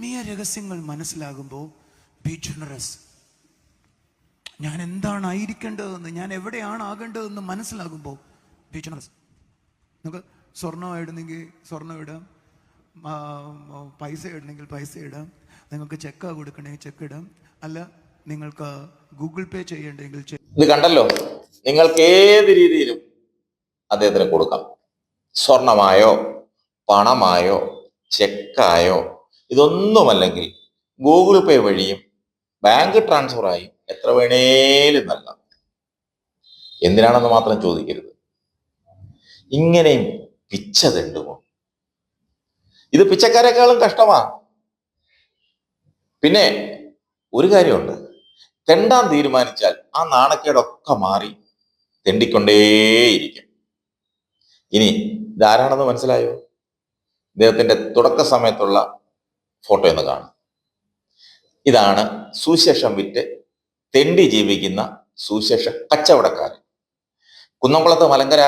ആത്മീയ രഹസ്യങ്ങൾ മനസ്സിലാകുമ്പോൾ B generous ഞാൻ എന്താണ് ആയിരിക്കേണ്ടതെന്ന് ഞാൻ എവിടെയാണ് ആകേണ്ടതെന്ന് മനസ്സിലാകുമ്പോൾ ബി ജനറസ് നമുക്ക് സ്വർണം ഇടുന്നെങ്കിൽ സ്വർണം ഇടാം. പൈസ ഇടണമെങ്കിൽ പൈസ ഇടാം. നിങ്ങൾക്ക് ചെക്ക് കൊടുക്കണമെങ്കിൽ ചെക്ക് ഇടാം. അല്ല നിങ്ങൾക്ക് ഗൂഗിൾ പേ ചെയ്യേണ്ടെങ്കിൽ ചെയ്- ഇത് കണ്ടല്ലോ? നിങ്ങൾക്ക് ഏത് രീതിയിലും അദ്ദേഹത്തിന് കൊടുക്കാം. സ്വർണമായോ പണമായോ ചെക്കായോ ഇതൊന്നുമല്ലെങ്കിൽ ഗൂഗിൾ പേ വഴിയും ബാങ്ക് ട്രാൻസ്ഫറായും എത്ര വേണേലും നൽകാം. എന്തിനാണെന്ന് മാത്രം ചോദിക്കരുത്. ഇങ്ങനെയും പിച്ച തെണ്ടുമോ? ഇത് പിച്ചക്കാരെക്കാളും കഷ്ടമാ. പിന്നെ ഒരു കാര്യമുണ്ട്. തെണ്ടാൻ തീരുമാനിച്ചാൽ ആ നാണക്കേടൊക്കെ മാറി തെണ്ടിക്കൊണ്ടേയിരിക്കും. ഇനി ഇതാരാണെന്ന് മനസ്സിലായോ? ഇദ്ദേഹത്തിന്റെ തുടക്ക സമയത്തുള്ള ഫോട്ടോ എന്ന് കാണും. ഇതാണ് സുശേഷം വിറ്റ് തെണ്ടി ജീവിക്കുന്ന സുശേഷ കച്ചവടക്കാരൻ. കുന്നംകുളത്ത് മലങ്കര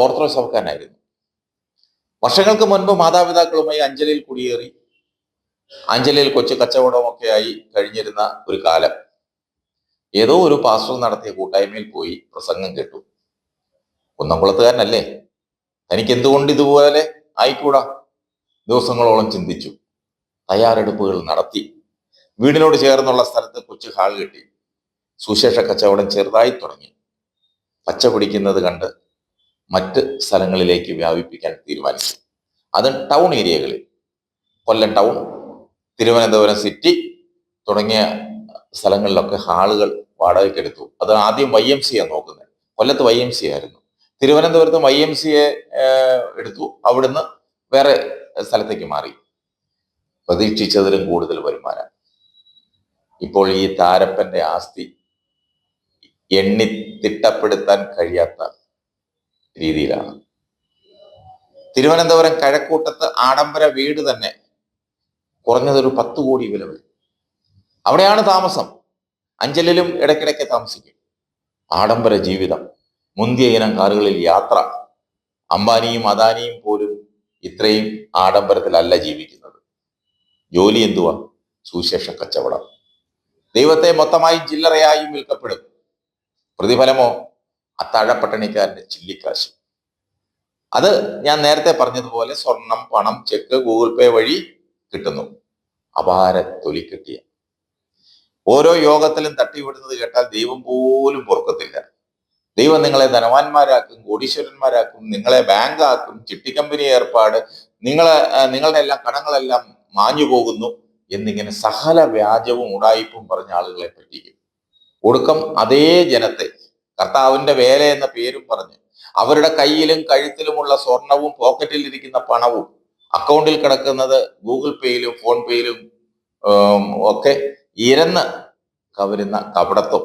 ഓർത്തഡോക്സ് സഭക്കാരനായിരുന്നു. വർഷങ്ങൾക്ക് മുൻപ് മാതാപിതാക്കളുമായി അഞ്ചലിൽ കുടിയേറി അഞ്ചലിൽ കൊച്ചു കച്ചവടമൊക്കെ ആയി കഴിഞ്ഞിരുന്ന ഒരു കാലം. ഏതോ ഒരു പാസ്റ്റർ നടത്തിയ കൂട്ടായ്മയിൽ പോയി പ്രസംഗം കേട്ടു. കുന്നംകുളത്തുകാരനല്ലേ? തനിക്ക് എന്തുകൊണ്ട് ഇതുപോലെ ആയിക്കൂടാ? ദിവസങ്ങളോളം ചിന്തിച്ചു. തയ്യാറെടുപ്പുകൾ നടത്തി. വീടിനോട് ചേർന്നുള്ള സ്ഥലത്ത് കൊച്ചു ഹാൾ കെട്ടി. സുശേഷ കച്ചവടം ചെറുതായി തുടങ്ങി. പച്ച പിടിക്കുന്നത് കണ്ട് മറ്റ് സ്ഥലങ്ങളിലേക്ക് വ്യാപിപ്പിക്കാൻ തീരുമാനിച്ചു. അത് ടൗൺ ഏരിയകളിൽ. കൊല്ലം ടൗൺ തിരുവനന്തപുരം സിറ്റി തുടങ്ങിയ സ്ഥലങ്ങളിലൊക്കെ ഹാളുകൾ വാടകയ്ക്കെടുത്തു. അത് ആദ്യം വൈ എം സി ആണ് നോക്കുന്നത്. കൊല്ലത്ത് വൈ എം സി ആയിരുന്നു. തിരുവനന്തപുരത്ത് വൈ എം സിയെ എടുത്തു. അവിടുന്ന് വേറെ സ്ഥലത്തേക്ക് മാറി. പ്രതീക്ഷിച്ചതിലും കൂടുതൽ വരുമാനം. ഇപ്പോൾ ഈ താരപ്പന്റെ ആസ്തി എണ്ണി തിട്ടപ്പെടുത്താൻ കഴിയാത്ത രീതിയിലാണ്. തിരുവനന്തപുരം കഴക്കൂട്ടത്ത് ആഡംബര വീട് തന്നെ കുറഞ്ഞതൊരു പത്ത് കോടി വില വരും. അവിടെയാണ് താമസം. അഞ്ചലിലും ഇടയ്ക്കിടയ്ക്ക് താമസിക്കും. ആഡംബര ജീവിതം മുന്തിയ ഇനം കാറുകളിൽ യാത്ര. അംബാനിയും അദാനിയും പോലും ഇത്രയും ആഡംബരത്തിലല്ല ജീവിക്കുന്നത്. ജോലി എന്തുവാ? സുവിശേഷ കച്ചവടം. ദൈവത്തെ മൊത്തമായി ചില്ലറയായും വിൽക്കപ്പെടും. പ്രതിഫലമോ? അത്താഴപ്പട്ടണിക്കാരന്റെ ചില്ലിക്കാശ്. അത് ഞാൻ നേരത്തെ പറഞ്ഞതുപോലെ സ്വർണം പണം ചെക്ക് ഗൂഗിൾ പേ വഴി കിട്ടുന്നു. അപാര തൊലി കിട്ടിയ. ഓരോ യോഗത്തിലും തട്ടിവിടുന്നത് കേട്ടാൽ ദൈവം പോലും പൊറുക്കത്തില്ല. ദൈവം നിങ്ങളെ ധനവാന്മാരാക്കും കോടീശ്വരന്മാരാക്കും നിങ്ങളെ ബാങ്കാക്കും ചിട്ടിക്കമ്പനി ഏർപ്പാട് നിങ്ങളെ നിങ്ങളുടെ എല്ലാം കടങ്ങളെല്ലാം മാഞ്ഞു പോകുന്നു എന്നിങ്ങനെ സകല വ്യാജവും ഉടായിപ്പും പറഞ്ഞ ആളുകളെ പറ്റിക്കും. ഒടുക്കം അതേ ജനത്തെ കർത്താവിന്റെ വേല എന്ന പേരും പറഞ്ഞ് അവരുടെ കയ്യിലും കഴുത്തിലുമുള്ള സ്വർണവും പോക്കറ്റിൽ ഇരിക്കുന്ന പണവും അക്കൗണ്ടിൽ കിടക്കുന്നത് ഗൂഗിൾ പേയിലും ഫോൺ പേയിലും ഒക്കെ ഇരന്ന് കവരുന്ന കപടത്വം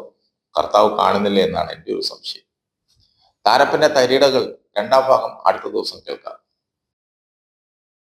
കർത്താവ് കാണുന്നില്ല എന്നാണ് എന്റെ ഒരു സംശയം. താരപ്പന്റെ തരിടകൾ രണ്ടാം ഭാഗം അടുത്ത ദിവസം കേൾക്കാം.